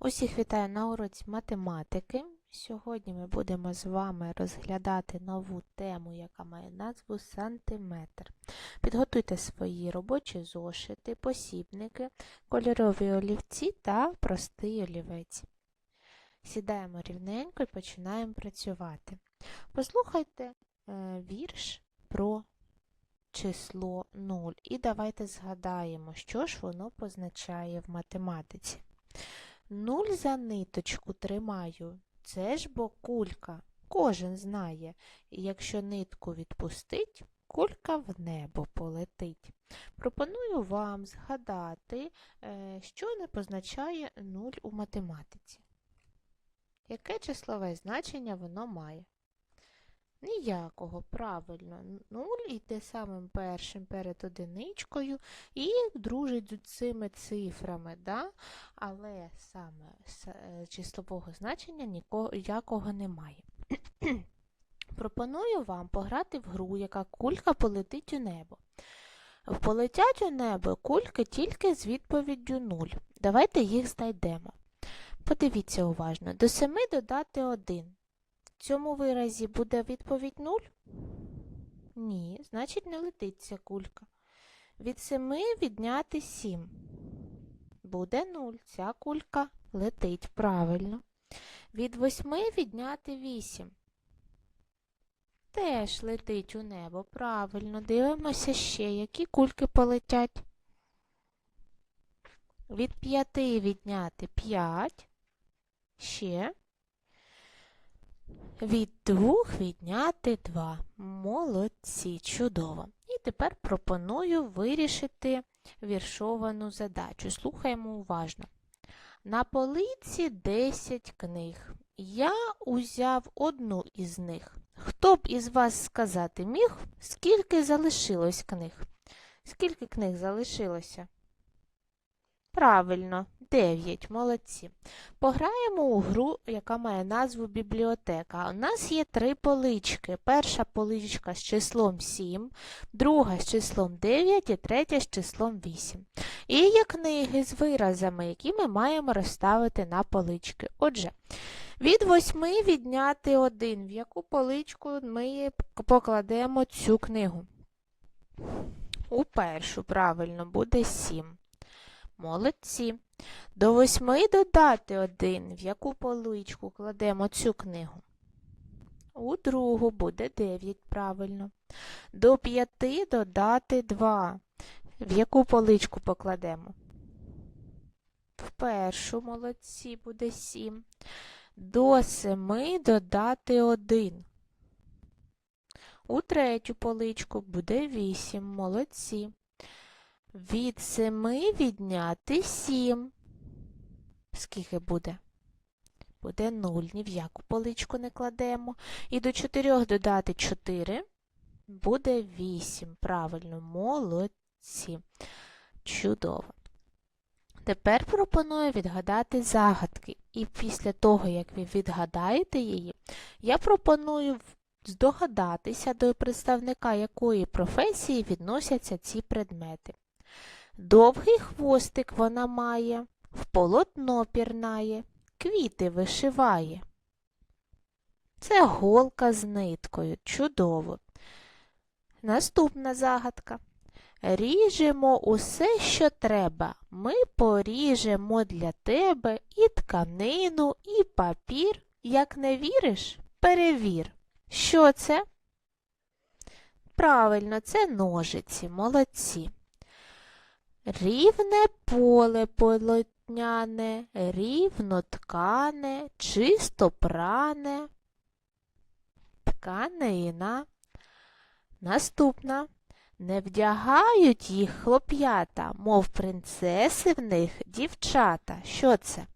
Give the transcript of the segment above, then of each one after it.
Усіх вітаю на уроці математики. Сьогодні ми будемо з вами розглядати нову тему, яка має назву сантиметр. Підготуйте свої робочі зошити, посібники, кольорові олівці та простий олівець. Сідаємо рівненько і починаємо працювати. Послухайте е, вірш про число 0 і давайте згадаємо, що ж воно позначає в математиці. Нуль за ниточку тримаю. Це ж бо кулька. Кожен знає. Якщо нитку відпустить, кулька в небо полетить. Пропоную вам згадати, е, що не позначає нуль у математиці. Яке числове значення воно має? Ніякого, правильно. Нуль йде самим першим перед одиничкою і дружить з цими цифрами, да? але саме е, числового значення ніякого немає. Пропоную вам пограти в гру, яка кулька полетить у небо. Полетять у небо кульки тільки з відповіддю 0. Давайте їх знайдемо. Подивіться уважно. До 7 додати 1. В цьому виразі буде відповідь 0? Ні, значить не летить ця кулька. Від 7 відняти 7. Буде 0. Ця кулька летить правильно. Від 8 відняти 8. Теж летить у небо. Правильно. Дивимося ще, які кульки полетять. Від 5 відняти 5. Ще. Від 2 відняти 2. Молодці, чудово. І тепер пропоную вирішити віршовану задачу. Слухаємо уважно. На полиці 10 книг. Я узяв одну із них. Хто б із вас сказати міг, скільки залишилось книг? Скільки книг залишилося? Правильно, 9. Молодці. Пограємо у гру, яка має назву бібліотека. У нас є три полички. Перша поличка з числом 7, друга з числом 9 і третя з числом 8. І є книги з виразами, які ми маємо розставити на полички. Отже, від 8 відняти 1. В яку поличку ми покладемо цю книгу? У першу, правильно, буде 7. Молодці. До 8 додати 1. В яку поличку кладемо цю книгу? У другу буде 9, правильно. До 5 додати 2. В яку поличку покладемо? В першу, молодці, буде 7. До 7 додати 1. У третю поличку буде 8. Молодці. Від 7 відняти 7. Скільки буде? Буде 0. Ні в яку поличку не кладемо. І до 4 додати 4. Буде 8. Правильно, молодці. Чудово. Тепер пропоную відгадати загадки. І після того, як ви відгадаєте її, я пропоную здогадатися, до представника якої професії відносяться ці предмети. Довгий хвостик вона має, в полотно пірнає, квіти вишиває. Це голка з ниткою. Чудово. Наступна загадка. Ріжемо усе, що треба. Ми поріжемо для тебе і тканину, і папір. Як не віриш, перевір. Що це? Правильно, це ножиці, молодці. Рівне поле полотняне, рівно ткане, чисто пране. Тканина. Наступна. Не вдягають їх хлоп'ята, мов принцеси в них дівчата. Що це?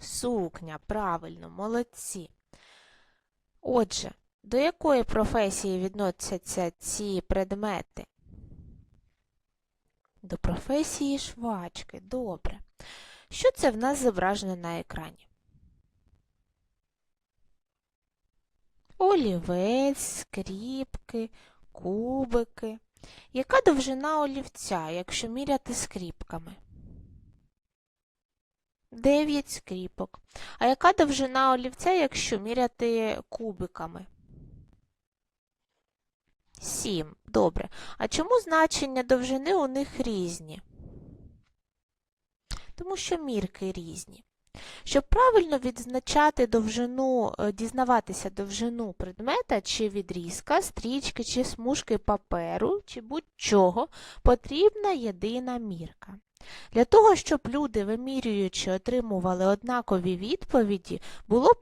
Сукня, правильно, молодці. Отже, до якої професії відносяться ці предмети? До професії швачки. Добре. Що це в нас зображено на екрані? Олівець, скріпки, кубики. Яка довжина олівця, якщо міряти скріпками? 9 скріпок. А яка довжина олівця, якщо міряти кубиками? 7. Добре. А чому значення довжини у них різні? Тому що мірки різні. Щоб правильно відзначати довжину, е, дізнаватися довжину предмета чи відрізка, стрічки чи смужки паперу, чи будь-чого, потрібна єдина мірка. Для того, щоб люди, вимірюючи, отримували однакові відповіді, було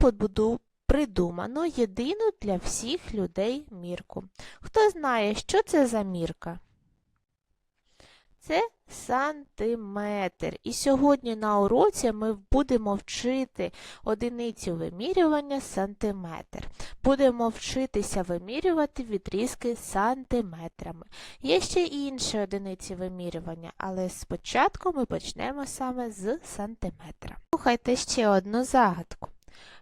придумано єдину для всіх людей мірку. Хто знає, що це за мірка? Це сантиметр. І сьогодні на уроці ми будемо вчити одиницю вимірювання сантиметр. Будемо вчитися вимірювати відрізки сантиметрами. Є ще інші одиниці вимірювання, але спочатку ми почнемо саме з сантиметра. Слухайте ще одну загадку.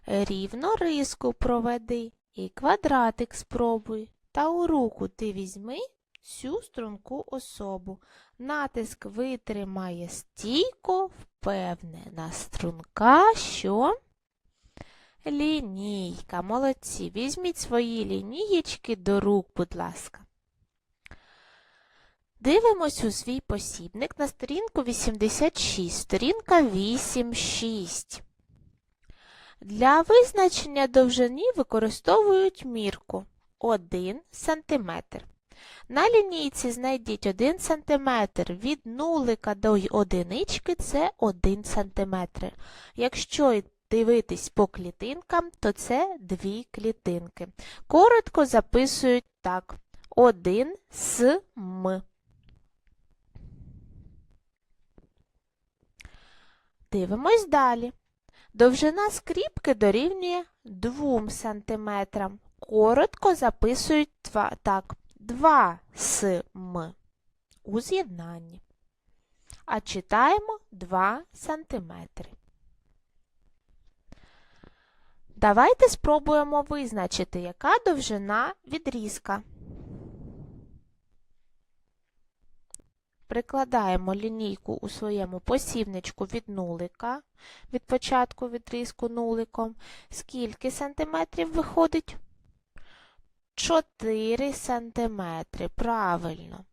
Рівно риску проведи і квадратик спробуй, та у руку ти візьми цю струнку особу. Натиск витримає стійко, впевнена струнка, що лінійка. Молодці. Візьміть свої лінієчки до рук, будь ласка. Дивимось у свій посібник на сторінку 86, сторінка 8.6. Для визначення довжини використовують мірку 1 см. На лінійці знайдіть 1 см. Від нулика до одинички це 1 см. Якщо дивитись по клітинкам, то це 2 клітинки. Коротко записують так. 1 см. Дивимось далі. Довжина скріпки дорівнює 2 см. Коротко записують два, так. 2 см у з'єднанні. А читаємо 2 сантиметри. Давайте спробуємо визначити, яка довжина відрізка. Прикладаємо лінійку у своєму посівничку від нулика, від початку відрізку нуликом. Скільки сантиметрів виходить? 4 сантиметри. Правильно.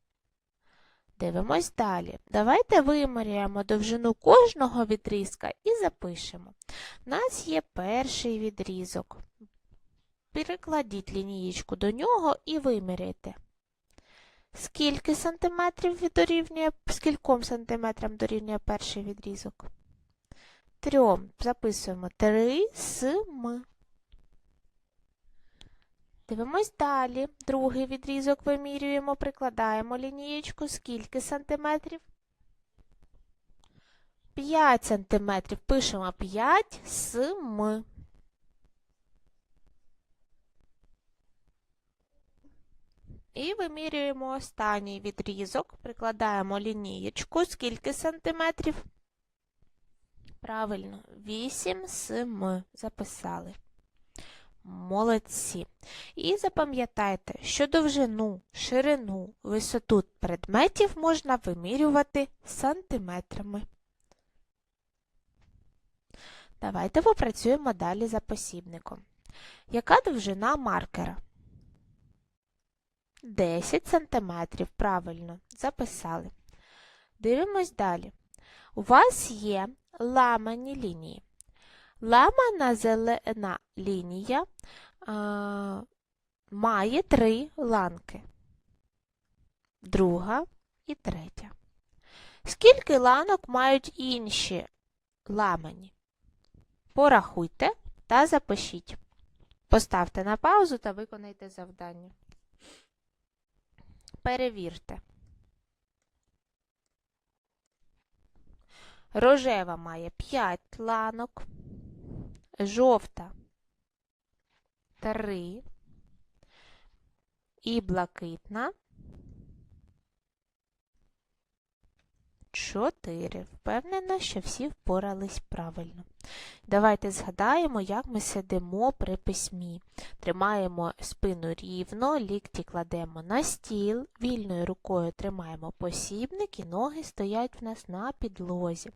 Дивимось далі. Давайте виміряємо довжину кожного відрізка і запишемо. У нас є перший відрізок. Перекладіть лінієчку до нього і виміряйте. Скільки сантиметрів дорівнює, скільком сантиметрам дорівнює перший відрізок? Трьом. Записуємо 3 см. Дивимось далі. Другий відрізок вимірюємо, прикладаємо лінієчку. Скільки сантиметрів? 5 сантиметрів. Пишемо 5 см. І вимірюємо останній відрізок, прикладаємо лінієчку. Скільки сантиметрів? Правильно, 8 см. Записали. Молодці. І запам'ятайте, що довжину, ширину, висоту предметів можна вимірювати сантиметрами. Давайте попрацюємо далі за посібником. Яка довжина маркера? 10 сантиметрів. Правильно, записали. Дивимось далі. У вас є ламані лінії. Ламана зелена лінія а, має три ланки. Друга і третя. Скільки ланок мають інші ламані? Порахуйте та запишіть. Поставте на паузу та виконайте завдання. Перевірте. Рожева має 5 ланок жовта 3 і блакитна 4. Впевнена, що всі впорались правильно. Давайте згадаємо, як ми сидимо при письмі. Тримаємо спину рівно, лікті кладемо на стіл, вільною рукою тримаємо посібник і ноги стоять в нас на підлозі.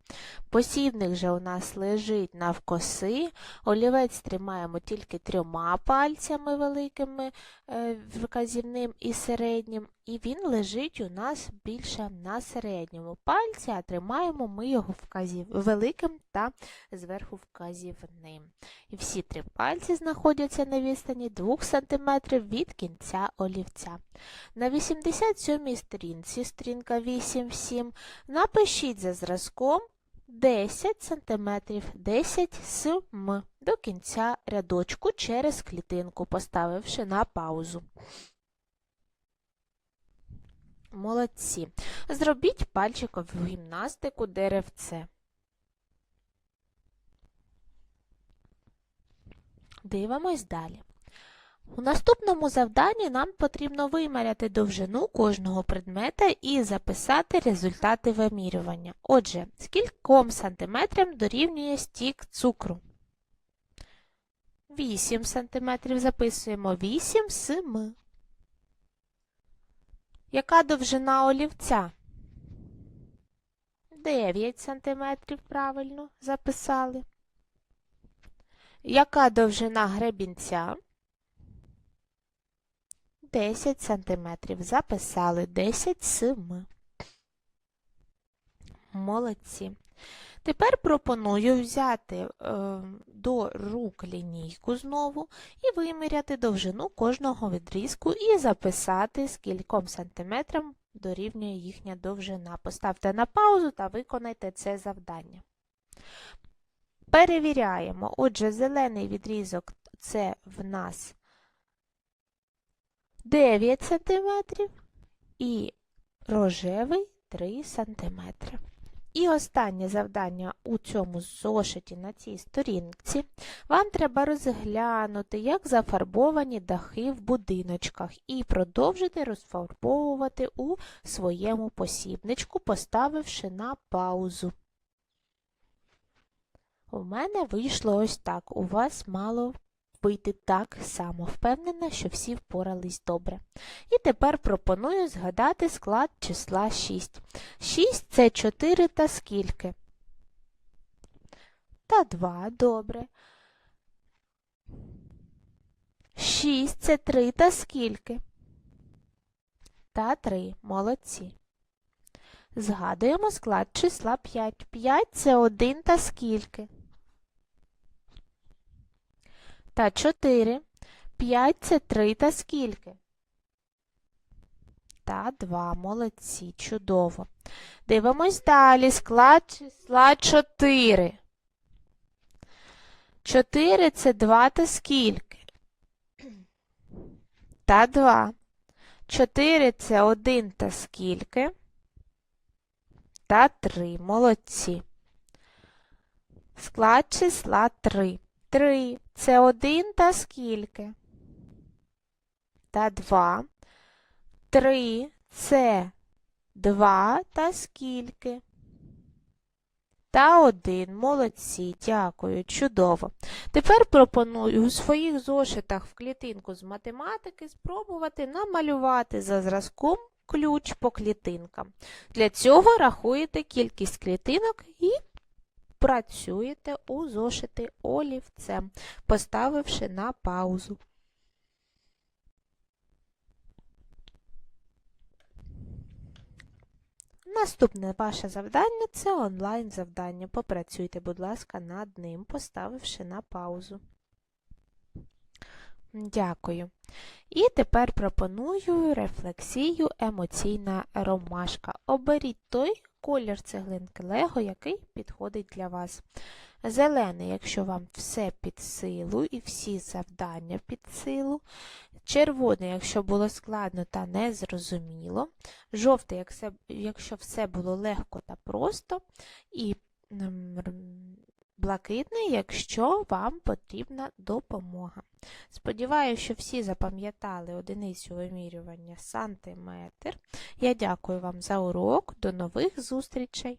Посібник же у нас лежить навкоси, олівець тримаємо тільки трьома пальцями великими, е, вказівним і середнім, і він лежить у нас більше на середньому пальці, а тримаємо ми його вказів... великим та зверху вказівним. І всі три пальці знаходяться на відстані 2 см від кінця олівця. На 87-й сторінці, сторінка 8-7, напишіть за зразком 10 см, 10 см до кінця рядочку через клітинку, поставивши на паузу. Молодці. Зробіть пальчикову гімнастику деревце. Дивимось далі. У наступному завданні нам потрібно виміряти довжину кожного предмета і записати результати вимірювання. Отже, скільком сантиметрам дорівнює стік цукру? 8 сантиметрів записуємо 8 см. Яка довжина олівця? 9 сантиметрів, правильно записали. Яка довжина гребінця? 10 сантиметрів. Записали 10 см. Молодці. Тепер пропоную взяти е, до рук лінійку знову і виміряти довжину кожного відрізку і записати, скільком сантиметрам дорівнює їхня довжина. Поставте на паузу та виконайте це завдання. Перевіряємо. Отже, зелений відрізок це в нас 9 см і рожевий 3 см. І останнє завдання у цьому зошиті на цій сторінці. Вам треба розглянути, як зафарбовані дахи в будиночках, і продовжити розфарбовувати у своєму посібничку, поставивши на паузу. У мене вийшло ось так. У вас мало вийти так само. Впевнена, що всі впорались добре. І тепер пропоную згадати склад числа 6. 6 це 4 та скільки? Та 2, добре. 6 це 3 та скільки? Та 3, молодці. Згадуємо склад числа 5. 5 це 1 та скільки? Та 4. 5 це 3 та скільки? Та 2. Молодці. Чудово. Дивимось далі. Склад числа 4. 4 це 2 та скільки? Та 2. 4 це 1 та скільки? Та 3. Молодці. Склад числа 3. 3 це 1 та скільки? Та 2. 3 це 2 та скільки? Та 1. Молодці, дякую, чудово. Тепер пропоную у своїх зошитах в клітинку з математики спробувати намалювати за зразком ключ по клітинкам. Для цього рахуєте кількість клітинок і працюєте у зошити олівцем, поставивши на паузу. Наступне ваше завдання це онлайн завдання. Попрацюйте, будь ласка, над ним, поставивши на паузу. Дякую. І тепер пропоную рефлексію емоційна ромашка. Оберіть той колір цеглинки Лего, який підходить для вас. Зелений, якщо вам все під силу і всі завдання під силу. Червоний, якщо було складно та незрозуміло. Жовтий, якщо все було легко та просто. І блакитний, якщо вам потрібна допомога. Сподіваюся, що всі запам'ятали одиницю вимірювання сантиметр. Я дякую вам за урок. До нових зустрічей!